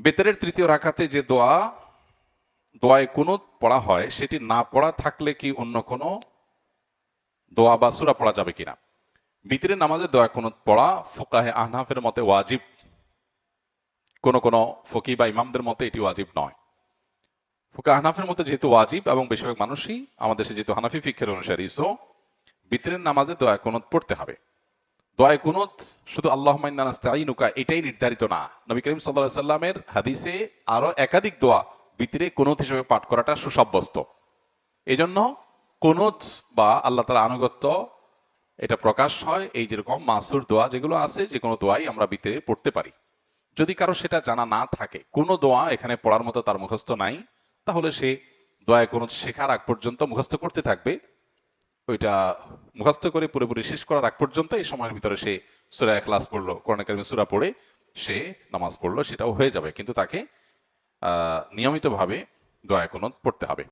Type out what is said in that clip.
বেতরের তৃতীয় রাখাতে যে দোয়া, দোয়ায় কুনুত পড়া হয়, সেটি না পড়া থাকলে কি অন্য কোনো দোয়া বা সুরা পড়া যাবে কিনা? বিতরের নামাজে দোয়া কুনুত পড়া ফোকাহে আহনাফের মতে ওয়াজিব? কোন কোন ফকি বা ইমামদের মতে এটি ওয়াজিব নয়। ফোকা আহনাফের মতে যেহেতু ওয়াজিব এবং বেশিরভাগ মানুষই আমাদের দেশে যেহেতু হানাফি ফিক্ষের অনুসারী সো বিতরের নামাজে দোয়া কুনুত পড়তে হবে। দোয়ায় কুনুত, শুধু আল্লাহ নাস্তাইনুকা এটাই নির্ধারিত না। নবী করিম সাল্লাহ সাল্লামের হাদিসে আরও একাধিক দোয়া ভিতরে কুনুত হিসেবে পাঠ করাটা সুসাব্যস্ত। এই জন্য কুনুত বা আল্লাহ তালা আনুগত্য, এটা প্রকাশ হয় এই যেরকম মাসুর দোয়া যেগুলো আছে, যে কোনো দোয়াই আমরা ভিতরে পড়তে পারি। যদি কারও সেটা জানা না থাকে, কোনো দোয়া এখানে পড়ার মতো তার মুখস্থ নাই, তাহলে সে দোয়ায় কোনো শেখার আগ পর্যন্ত মুখস্থ করতে থাকবে। ওইটা মুখস্থ করে পুরোপুরি শেষ করার আগ পর্যন্ত এই সময়ের ভিতরে সে সুরা ক্লাস পড়ল, কোরআন কারিমে সুরা পড়ে সে নামাজ পড়ল, সেটাও হয়ে যাবে। কিন্তু তাকে নিয়মিতভাবে দয়া কোনো পড়তে হবে।